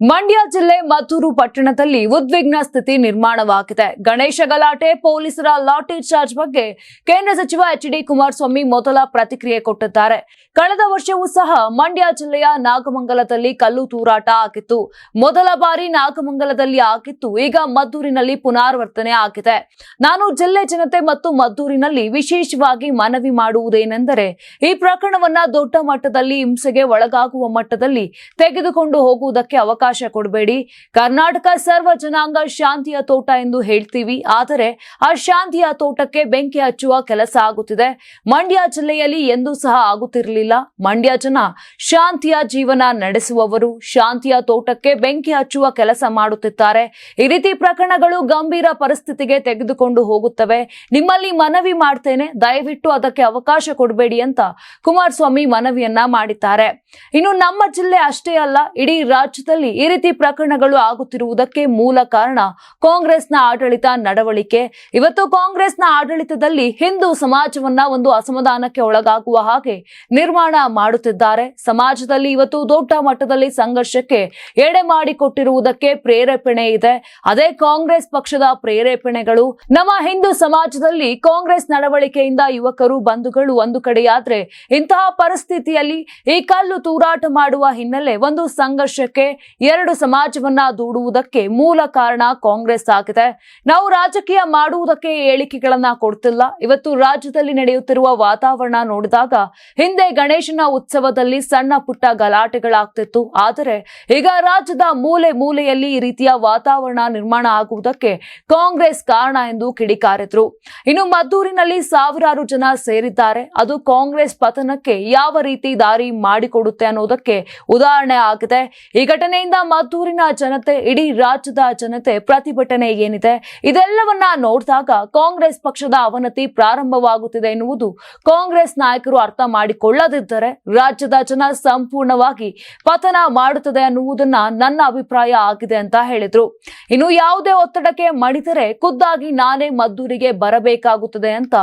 ಮಂಡ್ಯ ಜಿಲ್ಲೆ ಮದ್ದೂರು ಪಟ್ಟಣದಲ್ಲಿ ಉದ್ವಿಗ್ನ ಸ್ಥಿತಿ ನಿರ್ಮಾಣವಾಗಿದೆ. ಗಣೇಶ ಗಲಾಟೆ, ಪೊಲೀಸರ ಲಾಠಿ ಚಾರ್ಜ್ ಬಗ್ಗೆ ಕೇಂದ್ರ ಸಚಿವ ಎಚ್ ಡಿ ಕುಮಾರಸ್ವಾಮಿ ಮೊದಲ ಪ್ರತಿಕ್ರಿಯೆ ಕೊಟ್ಟಿದ್ದಾರೆ. ಕಳೆದ ವರ್ಷವೂ ಸಹ ಮಂಡ್ಯ ಜಿಲ್ಲೆಯ ನಾಗಮಂಗಲದಲ್ಲಿ ಕಲ್ಲು ತೂರಾಟ ಆಗಿತ್ತು. ಮೊದಲ ಬಾರಿ ನಾಗಮಂಗಲದಲ್ಲಿ ಆಗಿತ್ತು. ಈಗ ಮದ್ದೂರಿನಲ್ಲಿ ಪುನರಾವರ್ತನೆ ಆಗಿದೆ. ನಾನು ಜಿಲ್ಲೆ ಜನತೆ ಮತ್ತು ಮದ್ದೂರಿನಲ್ಲಿ ವಿಶೇಷವಾಗಿ ಮನವಿ ಮಾಡುವುದೇನೆಂದರೆ, ಈ ಪ್ರಕರಣವನ್ನ ದೊಡ್ಡ ಮಟ್ಟದಲ್ಲಿ ಹಿಂಸೆಗೆ ಒಳಗಾಗುವ ಮಟ್ಟದಲ್ಲಿ ತೆಗೆದುಕೊಂಡು ಹೋಗುವುದಕ್ಕೆ ಅವಕಾಶ ಕೊಡಬೇಡಿ. ಕರ್ನಾಟಕ ಸರ್ವ ಜನಾಂಗ ಶಾಂತಿಯ ತೋಟ ಎಂದು ಹೇಳ್ತೀವಿ. ಆದರೆ ಆ ಶಾಂತಿಯ ತೋಟಕ್ಕೆ ಬೆಂಕಿ ಹಚ್ಚುವ ಕೆಲಸ ಆಗುತ್ತಿದೆ. ಮಂಡ್ಯ ಜಿಲ್ಲೆಯಲ್ಲಿ ಎಂದೂ ಸಹ ಆಗುತ್ತಿರಲಿಲ್ಲ. ಮಂಡ್ಯ ಜನ ಶಾಂತಿಯ ಜೀವನ ನಡೆಸುವವರು. ಶಾಂತಿಯ ತೋಟಕ್ಕೆ ಬೆಂಕಿ ಹಚ್ಚುವ ಕೆಲಸ ಮಾಡುತ್ತಿದ್ದಾರೆ. ಈ ರೀತಿ ಪ್ರಕರಣಗಳು ಗಂಭೀರ ಪರಿಸ್ಥಿತಿಗೆ ತೆಗೆದುಕೊಂಡು ಹೋಗುತ್ತವೆ. ನಿಮ್ಮಲ್ಲಿ ಮನವಿ ಮಾಡ್ತೇನೆ. ದಯವಿಟ್ಟು ಅದಕ್ಕೆ ಅವಕಾಶ ಕೊಡಬೇಡಿ ಅಂತ ಕುಮಾರಸ್ವಾಮಿ ಮನವಿಯನ್ನ ಮಾಡಿದ್ದಾರೆ. ಇನ್ನು ನಮ್ಮ ಜಿಲ್ಲೆ ಅಷ್ಟೇ ಅಲ್ಲ, ಇಡೀ ರಾಜ್ಯದಲ್ಲಿ ಈ ರೀತಿ ಪ್ರಕರಣಗಳು ಆಗುತ್ತಿರುವುದಕ್ಕೆ ಮೂಲ ಕಾರಣ ಕಾಂಗ್ರೆಸ್ನ ಆಡಳಿತ ನಡವಳಿಕೆ. ಇವತ್ತು ಕಾಂಗ್ರೆಸ್ನ ಆಡಳಿತದಲ್ಲಿ ಹಿಂದೂ ಸಮಾಜವನ್ನ ಒಂದು ಅಸಮಾಧಾನಕ್ಕೆ ಒಳಗಾಗುವ ಹಾಗೆ ನಿರ್ಮಾಣ ಮಾಡುತ್ತಿದ್ದಾರೆ. ಸಮಾಜದಲ್ಲಿ ಇವತ್ತು ದೊಡ್ಡ ಮಟ್ಟದಲ್ಲಿ ಸಂಘರ್ಷಕ್ಕೆ ಎಡೆ ಮಾಡಿಕೊಟ್ಟಿರುವುದಕ್ಕೆ ಪ್ರೇರೇಪಣೆ ಇದೆ. ಅದೇ ಕಾಂಗ್ರೆಸ್ ಪಕ್ಷದ ಪ್ರೇರೇಪಣೆಗಳು. ನಮ್ಮ ಹಿಂದೂ ಸಮಾಜದಲ್ಲಿ ಕಾಂಗ್ರೆಸ್ ನಡವಳಿಕೆಯಿಂದ ಯುವಕರು, ಬಂಧುಗಳು ಒಂದು ಕಡೆಯಾದ್ರೆ ಇಂತಹ ಪರಿಸ್ಥಿತಿಯಲ್ಲಿ ಈ ಕಲ್ಲು ತೂರಾಟ ಮಾಡುವ ಹಿನ್ನೆಲೆ ಒಂದು ಸಂಘರ್ಷಕ್ಕೆ ಎರಡು ಸಮಾಜವನ್ನ ದೂಡುವುದಕ್ಕೆ ಮೂಲ ಕಾರಣ ಕಾಂಗ್ರೆಸ್ ಆಗಿದೆ. ನಾವು ರಾಜಕೀಯ ಮಾಡುವುದಕ್ಕೆ ಹೇಳಿಕೆಗಳನ್ನ ಕೊಡ್ತಿಲ್ಲ. ಇವತ್ತು ರಾಜ್ಯದಲ್ಲಿ ನಡೆಯುತ್ತಿರುವ ವಾತಾವರಣ ನೋಡಿದಾಗ ಹಿಂದೆ ಗಣೇಶನ ಉತ್ಸವದಲ್ಲಿ ಸಣ್ಣ ಪುಟ್ಟ ಗಲಾಟೆಗಳಾಗ್ತಿತ್ತು. ಆದರೆ ಈಗ ರಾಜ್ಯದ ಮೂಲೆ ಮೂಲೆಯಲ್ಲಿ ಈ ರೀತಿಯ ವಾತಾವರಣ ನಿರ್ಮಾಣ ಆಗುವುದಕ್ಕೆ ಕಾಂಗ್ರೆಸ್ ಕಾರಣ ಎಂದು ಕಿಡಿಕಾರಿದ್ರು. ಇನ್ನು ಮದ್ದೂರಿನಲ್ಲಿ ಸಾವಿರಾರು ಜನ ಸೇರಿದ್ದಾರೆ. ಅದು ಕಾಂಗ್ರೆಸ್ ಪತನಕ್ಕೆ ಯಾವ ರೀತಿ ದಾರಿ ಮಾಡಿಕೊಡುತ್ತೆ ಅನ್ನೋದಕ್ಕೆ ಉದಾಹರಣೆ ಆಗಿದೆ. ಈ ಘಟನೆಯಿಂದ ಮದ್ದೂರಿನ ಜನತೆ, ಇಡೀ ರಾಜ್ಯದ ಜನತೆ ಪ್ರತಿಭಟನೆ ಏನಿದೆ, ಇದೆಲ್ಲವನ್ನ ನೋಡಿದಾಗ ಕಾಂಗ್ರೆಸ್ ಪಕ್ಷದ ಅವನತಿ ಪ್ರಾರಂಭವಾಗುತ್ತಿದೆ ಎನ್ನುವುದು ಕಾಂಗ್ರೆಸ್ ನಾಯಕರು ಅರ್ಥ ಮಾಡಿಕೊಳ್ಳದಿದ್ದರೆ ರಾಜ್ಯದ ಜನ ಸಂಪೂರ್ಣವಾಗಿ ಪತನ ಮಾಡುತ್ತದೆ ಅನ್ನುವುದನ್ನ ನನ್ನ ಅಭಿಪ್ರಾಯ ಆಗಿದೆ ಅಂತ ಹೇಳಿದ್ರು. ಇನ್ನು ಯಾವುದೇ ಒತ್ತಡಕ್ಕೆ ಮಣಿದರೆ ಖುದ್ದಾಗಿ ನಾನೇ ಮದ್ದೂರಿಗೆ ಬರಬೇಕಾಗುತ್ತದೆ ಅಂತ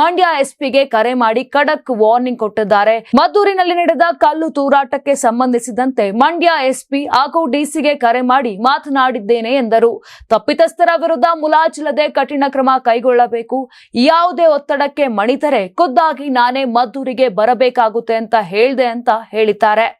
ಮಂಡ್ಯ ಎಸ್ಪಿಗೆ ಕರೆ ಮಾಡಿ ಖಡಕ್ ವಾರ್ನಿಂಗ್ ಕೊಟ್ಟಿದ್ದಾರೆ. ಮದ್ದೂರಿನಲ್ಲಿ ನಡೆದ ಕಲ್ಲು ತೂರಾಟಕ್ಕೆ ಸಂಬಂಧಿಸಿದಂತೆ ಮಂಡ್ಯ ಎಸ್ಪಿ ಹಾಗೂ ಡಿಸಿಗೆ ಕರೆ ಮಾಡಿ ಮಾತನಾಡಿದ್ದೇನೆ ಎಂದರು. ತಪ್ಪಿತಸ್ಥರ ವಿರುದ್ಧ ಮುಲಾಜಿಲ್ಲದೆ ಕಠಿಣ ಕ್ರಮ ಕೈಗೊಳ್ಳಬೇಕು. ಯಾವುದೇ ಒತ್ತಡಕ್ಕೆ ಮಣಿದರೆ ಖುದ್ದಾಗಿ ನಾನೇ ಮದ್ದೂರಿಗೆ ಬರಬೇಕಾಗುತ್ತೆ ಅಂತ ಹೇಳ್ದೆ ಅಂತ ಹೇಳಿದ್ದಾರೆ.